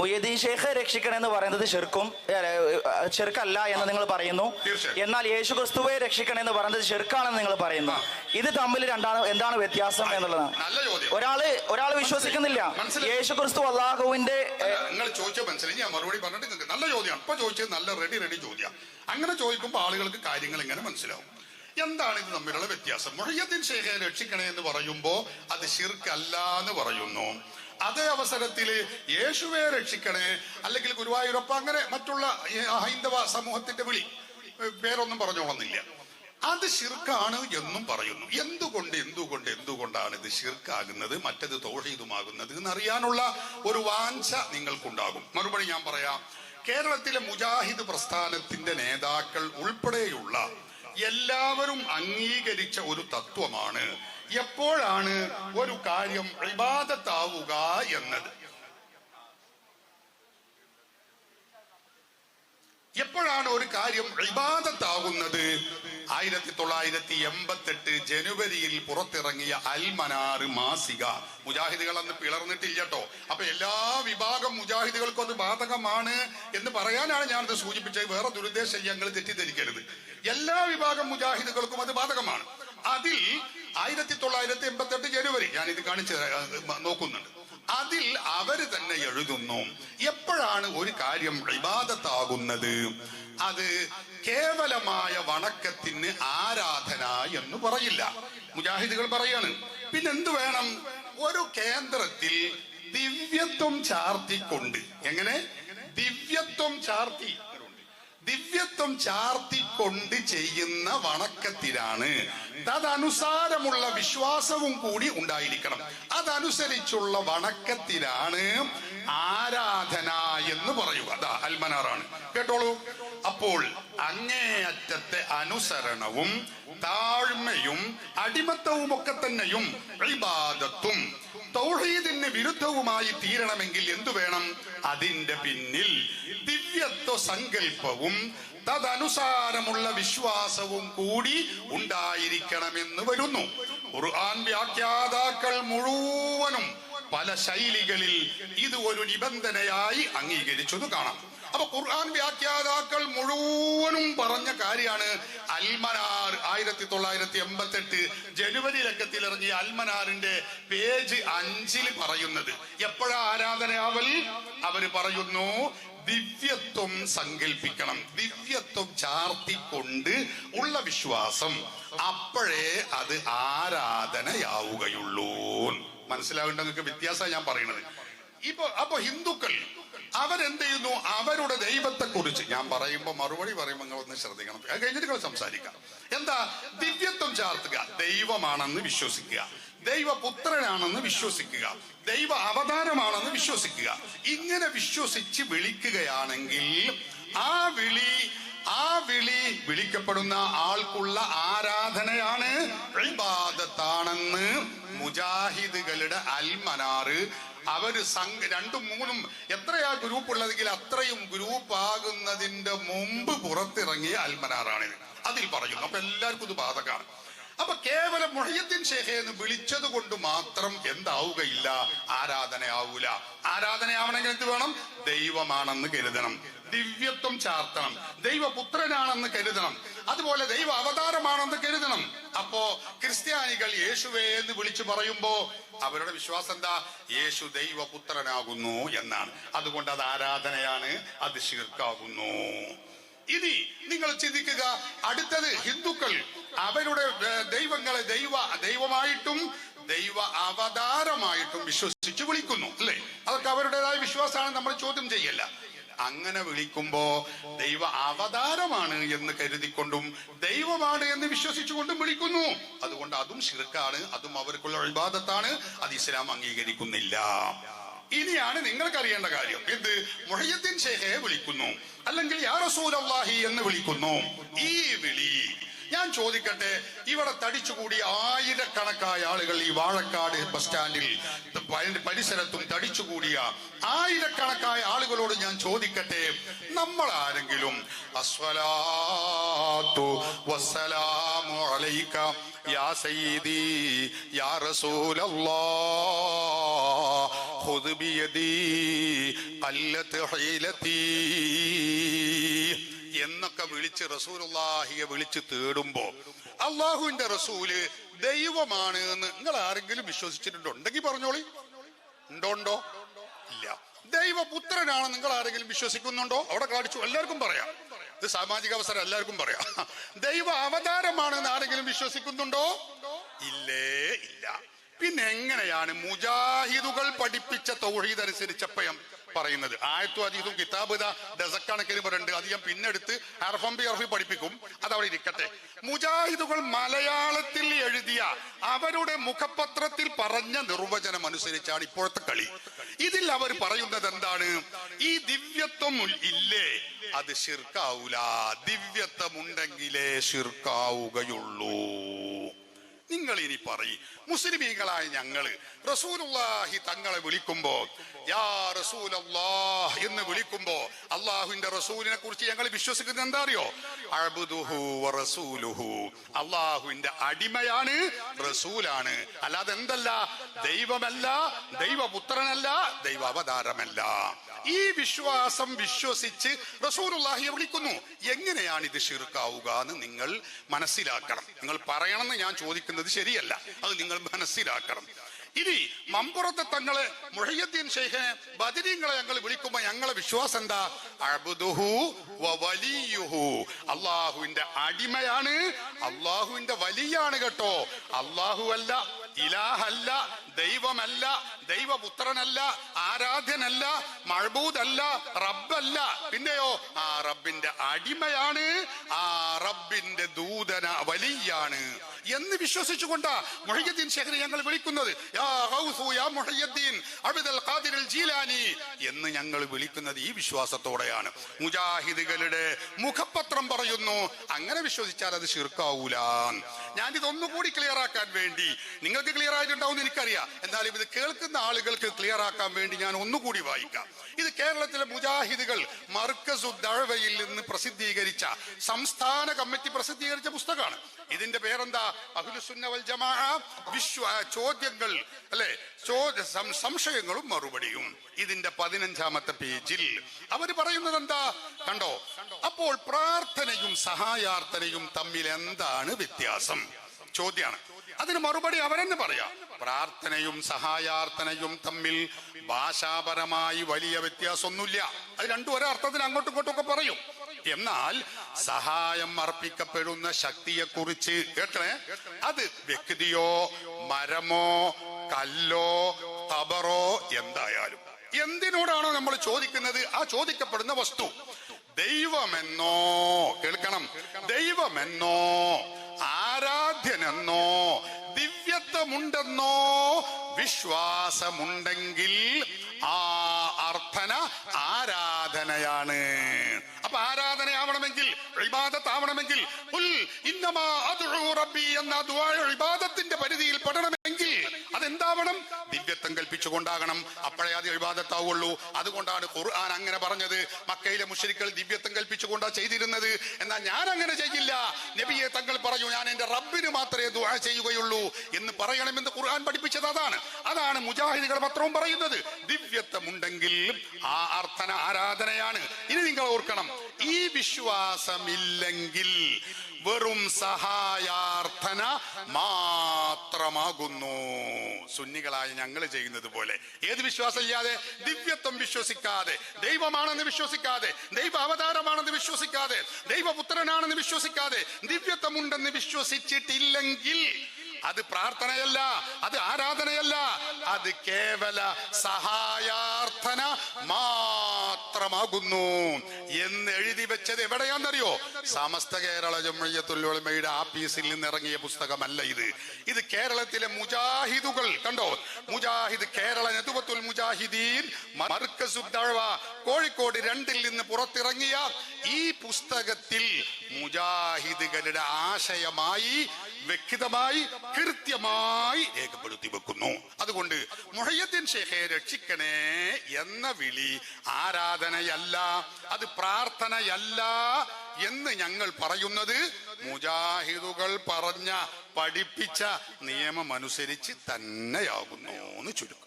മുയദ്ദീൻ ഷേഖ് രക്ഷിക്കണം എന്ന് പറയുന്നത് ചെറുക്കും ചെറുക്കല്ല എന്ന് നിങ്ങൾ പറയുന്നു. എന്നാൽ യേശു ക്രിസ്തുവെ രക്ഷിക്കണം എന്ന് പറയുന്നത് ചെറുക്കാണെന്ന് നിങ്ങൾ പറയുന്നു. ഇത് തമ്മിൽ രണ്ടാണ് എന്താണ് വ്യത്യാസം എന്നുള്ളതാണ്. ഒരാൾ ഒരാൾ വിശ്വസിക്കുന്നില്ല. യേശു ക്രിസ്തു അള്ളാഹുവിന്റെ നിങ്ങൾ ചോദിച്ചോ മനസ്സിലായി. ഞാൻ മറുപടി പറഞ്ഞിട്ട് നിങ്ങൾക്ക് നല്ല ചോദ്യമാണ്. ഇപ്പൊ ചോദിച്ചത് നല്ല റെഡി റെഡി ചോദ്യം അങ്ങനെ ചോദിക്കുമ്പോൾ ആളുകൾക്ക് കാര്യങ്ങൾ ഇങ്ങനെ മനസ്സിലാവും. എന്താണ് ഇത് തമ്മിലുള്ള വ്യത്യാസം? മുഹയ്യദ്ദീൻ ഷേഖെ രക്ഷിക്കണേ എന്ന് പറയുമ്പോൾ അത് ഷിർക്കല്ല എന്ന് പറയുന്നു. അതേ അവസരത്തിൽ യേശുവെ രക്ഷിക്കണേ അല്ലെങ്കിൽ ഗുരുവായൂരപ്പ അങ്ങനെ മറ്റുള്ള ഹൈന്ദവ സമൂഹത്തിന്റെ വിളി പേരൊന്നും പറഞ്ഞോളുന്നില്ല. അത് ശിർക്കാണ് എന്നും പറയുന്നു. എന്തുകൊണ്ട് എന്തുകൊണ്ട് എന്തുകൊണ്ടാണ് ഇത് ശിർക്കാകുന്നത്? മറ്റത് തോഷീതുമാകുന്നത് എന്നറിയാനുള്ള ഒരു വാഞ്ച നിങ്ങൾക്കുണ്ടാകും. മറുപടി ഞാൻ പറയാം. കേരളത്തിലെ മുജാഹിദ് പ്രസ്ഥാനത്തിന്റെ നേതാക്കൾ ഉൾപ്പെടെയുള്ള എല്ലാവരും അംഗീകരിച്ച ഒരു തത്വമാണ് എപ്പോഴാണ് ഒരു കാര്യം വിവാദത്താവുക എന്നത്? എപ്പോഴാണ് ഒരു കാര്യം വിവാദത്താകുന്നത് ആയിരത്തി തൊള്ളായിരത്തി എൺപത്തെട്ട് ജനുവരിയിൽ പുറത്തിറങ്ങിയ അൽമനാറ് മാസിക. മുജാഹിദുകൾ അന്ന് പിളർന്നിട്ടില്ല കേട്ടോ അപ്പൊ എല്ലാ വിഭാഗം മുജാഹിദുകൾക്കും അത് ബാധകമാണ് എന്ന് പറയാനാണ് ഞാനത് സൂചിപ്പിച്ചത്. വേറെ ദുരുദ്ദേശം ഞങ്ങൾ തെറ്റിദ്ധരിക്കരുത്. എല്ലാ വിഭാഗം മുജാഹിദുകൾക്കും അത് ബാധകമാണ്. അതിൽ ആയിരത്തി തൊള്ളായിരത്തി എൺപത്തെട്ട് ജനുവരി ഞാൻ ഇത് കാണിച്ച് നോക്കുന്നുണ്ട്. അതിൽ അവർ തന്നെ എഴുതുന്നു എപ്പോഴാണ് ഒരു കാര്യം വിവാദത്താകുന്നത് അത് കേവലമായ വണക്കത്തിന് ആരാധന എന്ന് പറയില്ല. മുജാഹിദുകൾ പറയാണ് പിന്നെന്ത് വേണം? ഒരു കേന്ദ്രത്തിൽ ദിവ്യത്വം ചാർത്തിക്കൊണ്ട്. എങ്ങനെ? ദിവ്യത്വം ചാർത്തി. ദിവ്യത്വം ചാർത്തിക്കൊണ്ട് ചെയ്യുന്ന വണക്കത്തിലാണ്. തദനുസാരമുള്ള വിശ്വാസവും കൂടി ഉണ്ടായിരിക്കണം. അതനുസരിച്ചുള്ള വണക്കത്തിലാണ് ആരാധന എന്ന് പറയുക. അതാ അൽമനാറാണ്. കേട്ടോളൂ. അപ്പോൾ അങ്ങേയറ്റത്തെ അനുസരണവും താഴ്മയും അടിമത്തവും ഒക്കെ തന്നെയും തൗഹീദിന് വിരുദ്ധവുമായി തീരണമെങ്കിൽ എന്തു വേണം? അതിന്റെ പിന്നിൽ ദിവ്യത്വ സങ്കല്പവും തദനുസാരമുള്ള വിശ്വാസവും കൂടി ഉണ്ടായിരിക്കണമെന്ന് വരുന്നു. ഖുർആൻ വ്യാഖ്യാതാക്കൾ മുഴുവനും പല ശൈലികളിൽ ഇത് ഒരു നിബന്ധനയായി അംഗീകരിച്ചത് കാണാം. അപ്പൊ ഖുർആൻ വ്യാഖ്യാതാക്കൾ മുഴുവനും പറഞ്ഞ കാര്യമാണ് അൽമനാർ ആയിരത്തി തൊള്ളായിരത്തി എൺപത്തി എട്ട് ജനുവരി ലക്കത്തിൽ ഇറങ്ങിയ അൽമനാറിന്റെ പേജ് അഞ്ചിൽ പറയുന്നത്. എപ്പോഴാ ആരാധനയാവൽ? അവർ പറയുന്നു ദിവ്യത്വം സങ്കല്പിക്കണം ദിവ്യത്വം ചാർത്തിക്കൊണ്ട് ഉള്ള വിശ്വാസം. അപ്പോഴേ അത് ആരാധനയാവുകയുള്ളൂ മനസ്സിലാവേണ്ട നിങ്ങൾക്ക് വ്യത്യാസം ഞാൻ പറയുന്നത്? ഇപ്പൊ അപ്പൊ ഹിന്ദുക്കൾ അവരെന്ത് ചെയ്യുന്നു അവരുടെ ദൈവത്തെ കുറിച്ച് ഞാൻ പറയുമ്പോ മറുപടി പറയുമ്പോൾ നിങ്ങൾ ഒന്ന് ശ്രദ്ധിക്കണം. അത് കഴിഞ്ഞിട്ട് നിങ്ങൾ സംസാരിക്കാം. എന്താ? ദിവ്യത്വം ചാർത്തുക. ദൈവമാണെന്ന് വിശ്വസിക്കുക. ദൈവപുത്രനാണെന്ന് വിശ്വസിക്കുക. ദൈവ അവതാരമാണെന്ന് വിശ്വസിക്കുക. ഇങ്ങനെ വിശ്വസിച്ച് വിളിക്കുകയാണെങ്കിൽ ആ വിളി ആ വിളി വിളിക്കപ്പെടുന്ന ആൾക്കുള്ള ആരാധനയാണ് ഇബാദത്താണെന്ന് മുജാഹിദുകളുടെ അൽമനാറ് അവർ സംഘ രണ്ടും മൂന്നും എത്രയാ ഗ്രൂപ്പ് ഉള്ളതെങ്കിൽ അത്രയും ഗ്രൂപ്പ് ആകുന്നതിന്റെ മുമ്പ് പുറത്തിറങ്ങിയ അൽമനാറാണിത് അതിൽ പറയുന്നു. അപ്പൊ എല്ലാവർക്കും ഇത് ബാധകമാണ്. അപ്പൊ കേവലം മുഹയ്യത്തിൻ ഷേഖെ എന്ന് വിളിച്ചത് കൊണ്ട് മാത്രം എന്താവുകയില്ല. ആരാധനയാവൂല. ആരാധനയാവണമെങ്കിൽ എന്ത് വേണം? ദൈവമാണെന്ന് കരുതണം. ദിവ്യത്വം ചാർത്തണം. ദൈവപുത്രനാണെന്ന് കരുതണം. അതുപോലെ ദൈവ അവതാരമാണെന്ന് കരുതണം. അപ്പോ ക്രിസ്ത്യാനികൾ യേശുവേ എന്ന് വിളിച്ചു പറയുമ്പോ അവരുടെ വിശ്വാസം എന്താ? യേശു ദൈവപുത്രനാകുന്നു എന്നാണ്. അതുകൊണ്ട് അത് ആരാധനയാണ് അത് ശീർക്കാകുന്നു. ഇനി നിങ്ങൾ ചിന്തിക്കുക അടുത്തത് ഹിന്ദുക്കൾ. അവരുടെ ദൈവങ്ങളെ ദൈവ ദൈവമായിട്ടും ദൈവ അവതാരമായിട്ടും വിശ്വസിച്ച് വിളിക്കുന്നു അല്ലേ? അതൊക്കെ അവരുടേതായ വിശ്വാസമാണ് നമ്മൾ ചോദ്യം ചെയ്യല്ല. അങ്ങനെ വിളിക്കുമ്പോ ദൈവ അവതാരമാണ് എന്ന് കരുതിക്കൊണ്ടും ദൈവമാണ് എന്ന് വിശ്വസിച്ചുകൊണ്ടും വിളിക്കുന്നു. അതുകൊണ്ട് അതും ശിർക്കാണ് അതും അവർക്കുള്ള ഇബാദത്താണ് അത് ഇസ്ലാം അംഗീകരിക്കുന്നില്ല. ഇനിയാണ് നിങ്ങൾക്ക് അറിയേണ്ട കാര്യം. എന്ത് മുഹയ്യദ്ദീൻ ഷേഖയെ വിളിക്കുന്നു അല്ലെങ്കിൽ യാ എന്ന് വിളിക്കുന്നു. ഈ വിളി ഞാൻ ചോദിക്കട്ടെ ഇവിടെ തടിച്ചുകൂടി ആയിരക്കണക്കായ ആളുകൾ ഈ വാഴക്കാട് ബസ് സ്റ്റാൻഡിൽ പരിസരത്തും തടിച്ചുകൂടിയ ആയിരക്കണക്കായ ആളുകളോട് ഞാൻ ചോദിക്കട്ടെ നമ്മൾ ആരെങ്കിലും അസ്വലാത്തു വസ്സലാമു അലൈക യാ സയ്യിദി യാ റസൂലല്ലാഹ് ഖുദ് ബിയദീ എന്നൊക്കെ വിളിച്ച് റസൂലുള്ളാഹിയെ വിളിച്ച് തേടുമ്പോ അള്ളാഹുവിന്റെ റസൂൽ ദൈവമാണ് എന്ന് നിങ്ങൾ ആരെങ്കിലും വിശ്വസിച്ചിട്ടുണ്ടോ? ഉണ്ടെങ്കിൽ പറഞ്ഞോളി. ഉണ്ടോ ഉണ്ടോ? ഇല്ല. ദൈവപുത്രനാണ് നിങ്ങൾ ആരെങ്കിലും വിശ്വസിക്കുന്നുണ്ടോ? അവിടെ കാണിച്ചു. എല്ലാവർക്കും പറയാം. ഇത് സാമാജിക അവസരം എല്ലാവർക്കും പറയാം. ദൈവ അവതാരമാണ് ആരെങ്കിലും വിശ്വസിക്കുന്നുണ്ടോ? ഇല്ലേ ഇല്ല. പിന്നെ എങ്ങനെയാണ് മുജാഹിദുകൾ പഠിപ്പിച്ച തൗഹീദ് അനുസരിച്ചപ്പയം? പറയുന്നത്. ആയത്തു അതീതും കിതാബ് ഡസക്കണക്കിന് പറയുന്നുണ്ട് അത് ഞാൻ പിന്നെടുത്ത് അർഫംബി അർഫി പഠിപ്പിക്കും. അത് അവിടെ ഇരിക്കട്ടെ. മുജാഹിദുകൾ മലയാളത്തിൽ എഴുതിയ അവരുടെ മുഖപത്രത്തിൽ പറഞ്ഞ നിർവചനം അനുസരിച്ചാണ് ഇപ്പോഴത്തെ കളി. ഇതിൽ അവർ പറയുന്നത് എന്താണ്? ഈ ദിവ്യത്വം ഇല്ലേ? അത് ശിർക്കാവൂല. ദിവ്യത്വം ഉണ്ടെങ്കിലേ ശിർക്കാവുകയുള്ളൂ. നിങ്ങൾ ഇനി പറയും. മുസ്ലിമീങ്ങളായ ഞങ്ങൾ റസൂലുള്ളാഹി തങ്ങളെ വിളിക്കുമ്പോ യാ റസൂലല്ലാഹ് എന്ന് വിളിക്കുമ്പോ അള്ളാഹുവിന്റെ റസൂലിനെ കുറിച്ച് ഞങ്ങൾ വിശ്വസിക്കുന്നത് എന്താ അറിയോ? റസൂലുഹു. അള്ളാഹുവിന്റെ അടിമയാണ് റസൂലാണ്. അല്ലാതെ എന്തല്ല? ദൈവമല്ല ദൈവപുത്രനല്ല ദൈവ അവതാരമല്ല ഈ വിശ്വാസം വിശ്വസിച്ച് റസൂലുള്ളാഹിയെ വിളിക്കുന്നു. എങ്ങനെയാണ് ഇത് ഷിർക്കാവുക എന്ന് നിങ്ങൾ മനസ്സിലാക്കണം. നിങ്ങൾ പറയണമെന്ന് ഞാൻ ചോദിക്കുന്നത് ശരിയല്ല. അത് നിങ്ങൾ മനസ്സിലാക്കണം. ഇനി മമ്പുറത്തെ തങ്ങളെ മുഹയ്യദ്ദീൻ ഷെയ്ഖിനെ ബദരീങ്ങളെ ഞങ്ങൾ വിളിക്കുമ്പോ ഞങ്ങളെ വിശ്വാസം എന്താ? അബുദുഹു വലിയുഹു. അള്ളാഹുവിന്റെ അടിമയാണ്. അള്ളാഹുവിന്റെ വലിയാണ് കേട്ടോ. അള്ളാഹു അല്ല ഇലാഹല്ല ദൈവമല്ല ദൈവപുത്രനല്ല ആരാധ്യനല്ല മഴബൂദല്ല റബ്ബല്ല. പിന്നെയോ ആ റബ്ബിന്റെ അടിമയാണ് ആ റബ്ബിന്റെ ദൂതന വലിയാണ് എന്ന് വിശ്വസിച്ചുകൊണ്ടാ മുഹയ്യദ്ദീൻ ശേഖരി ഞങ്ങൾ വിളിക്കുന്നത്. യാ ഹൗസു യാ ജീലാനി എന്ന് ഞങ്ങൾ വിളിക്കുന്നത് ഈ വിശ്വാസത്തോടെയാണ്. മുജാഹിദുകളുടെ മുഖപത്രം പറയുന്നു അങ്ങനെ വിശ്വസിച്ചാൽ അത് ശിർക്കാവൂല ഞാൻ ഇതൊന്നുകൂടി ക്ലിയർ ആക്കാൻ വേണ്ടി. നിങ്ങൾക്ക് ക്ലിയർ ആയിട്ടുണ്ടാവും എനിക്കറിയാം. എന്നാലും ഇത് കേൾക്കുന്ന ആളുകൾക്ക് ക്ലിയർ ആക്കാൻ വേണ്ടി ഞാൻ ഒന്നുകൂടി വായിക്കാം. ഇത് കേരളത്തിലെ മുജാഹിദുകൾ മർക്കസു ദഴവയിൽ നിന്ന് പ്രസിദ്ധീകരിച്ച സംസ്ഥാന കമ്മിറ്റി പ്രസിദ്ധീകരിച്ച പുസ്തകമാണ്. ഇതിന്റെ പേരെന്താ? അഹ്ലുസുന്ന വൽ ജമാ വിശ്വ ചോദ്യങ്ങൾ അല്ലെ? സംശയങ്ങളും മറുപടിയും. ഇതിന്റെ പതിനഞ്ചാമത്തെ പേജിൽ അവർ പറയുന്നത് എന്താ? കണ്ടോ? അപ്പോൾ പ്രാർത്ഥനയും സഹായാർത്ഥനയും തമ്മിൽ എന്താണ് വ്യത്യാസം? ചോദ്യാണ്. അതിന് മറുപടി അവരെന്നെ പറയാം. പ്രാർത്ഥനയും സഹായാർത്ഥനയും തമ്മിൽ ഭാഷാപരമായി വലിയ വ്യത്യാസമൊന്നുമില്ല. അത് രണ്ടു ഒരേ അർത്ഥത്തിൽ അങ്ങോട്ടും ഇങ്ങോട്ടും ഒക്കെ പറയും. എന്നാൽ സഹായം അർപ്പിക്കപ്പെടുന്ന ശക്തിയെ കുറിച്ച് കേട്ടേ അത് വ്യക്തിയോ മരമോ കല്ലോ തബറോ എന്തായാലും. എന്തിനോടാണോ നമ്മൾ ചോദിക്കുന്നത്? ആ ചോദിക്കപ്പെടുന്ന വസ്തു. ദൈവമെന്നോ കേൾക്കണം. ദൈവമെന്നോ ആരാധ്യനെന്നോ ദിവ്യത്വമുണ്ടെന്നോ? വിശ്വാസമുണ്ടെങ്കിൽ ആ അർത്ഥന ആരാധനയാണ്. അപ്പൊ ആരാധനയാവണമെങ്കിൽ ഇബാദത്താവണമെങ്കിൽ ഉൽ ഇന്നമാ റബ്ബി എന്ന ഇബാദത്തിന്റെ പരിധിയിൽ പെടണമെങ്കിൽ അതെന്താവണം? ദിവ്യത്വം കൽപ്പിച്ചുകൊണ്ടാകണം. അപ്പോഴേ അത് എഴുപാതത്താവുള്ളൂ അതുകൊണ്ടാണ് ഖുർആൻ അങ്ങനെ പറഞ്ഞത്. മക്കയിലെ മുഷരിക്കൾ ദിവ്യത്വം കൽപ്പിച്ചുകൊണ്ടാണ് ചെയ്തിരുന്നത്. എന്നാൽ ഞാൻ അങ്ങനെ ചെയ്യില്ല. നബിയെ തങ്ങൾ പറഞ്ഞു ഞാൻ എന്റെ റബ്ബിന് മാത്രമേ ദുആ ചെയ്യുകയുള്ളൂ എന്ന് പറയണമെന്ന് ഖുർആൻ പഠിപ്പിച്ചത് അതാണ്. അതാണ് മുജാഹിദുകൾ പത്രവും പറയുന്നത്. ദിവ്യത്വം ഉണ്ടെങ്കിൽ ആ അർത്ഥന ആരാധനയാണ്. ഇനി നിങ്ങൾ ഓർക്കണം ഈ വിശ്വാസമില്ലെങ്കിൽ വെറും സഹായാർത്ഥന മാത്രമാകുന്നു. സുന്നികളായ ഞങ്ങൾ ചെയ്യുന്നത് പോലെ. ഏത് വിശ്വാസമില്ലാതെ? ദിവ്യത്വം വിശ്വസിക്കാതെ. ദൈവമാണെന്ന് വിശ്വസിക്കാതെ. ദൈവ അവതാരമാണെന്ന് വിശ്വസിക്കാതെ. ദൈവപുത്രനാണെന്ന് വിശ്വസിക്കാതെ. ദിവ്യത്വമുണ്ടെന്ന് വിശ്വസിച്ചിട്ടില്ലെങ്കിൽ അത് പ്രാർത്ഥനയല്ല അത് ആരാധനയല്ല അത് കേവല സഹായാർത്ഥന മാത്രമാകുന്നു. എന്ന് എഴുതി വെച്ചത് എവിടെയാണെന്നറിയോ? സമസ്ത കേരള ജമ്മയ്യത്തുല്ലോളമയുടെ ആഫീസിൽ നിന്ന് ഇറങ്ങിയ പുസ്തകമല്ല ഇത്. ഇത് കേരളത്തിലെ മുജാഹിദുകൾ കണ്ടോ? മുജാഹിദ് കേരള നെതുവത്തുൽ മുജാഹിദീൻ മർക്കസുദ്ദഴവ കോഴിക്കോട് രണ്ടിൽ നിന്ന് പുറത്തിറങ്ങിയ ഈ പുസ്തകത്തിൽ മുജാഹിദുകളുടെ ആശയമായി വ്യക്തിതമായി കൃത്യമായി രേഖപ്പെടുത്തി വെക്കുന്നു. അതുകൊണ്ട് മുഹയ്യദ്ദീൻ ഷേഖെ രക്ഷിക്കണേ എന്ന വിളി ആരാധനയല്ല അത് പ്രാർത്ഥനയല്ല എന്ന് ഞങ്ങൾ പറയുന്നത് മുജാഹിദുകൾ പറഞ്ഞ പഠിപ്പിച്ച നിയമമനുസരിച്ച് തന്നെയാകുന്നു എന്ന് ചുരുക്കം.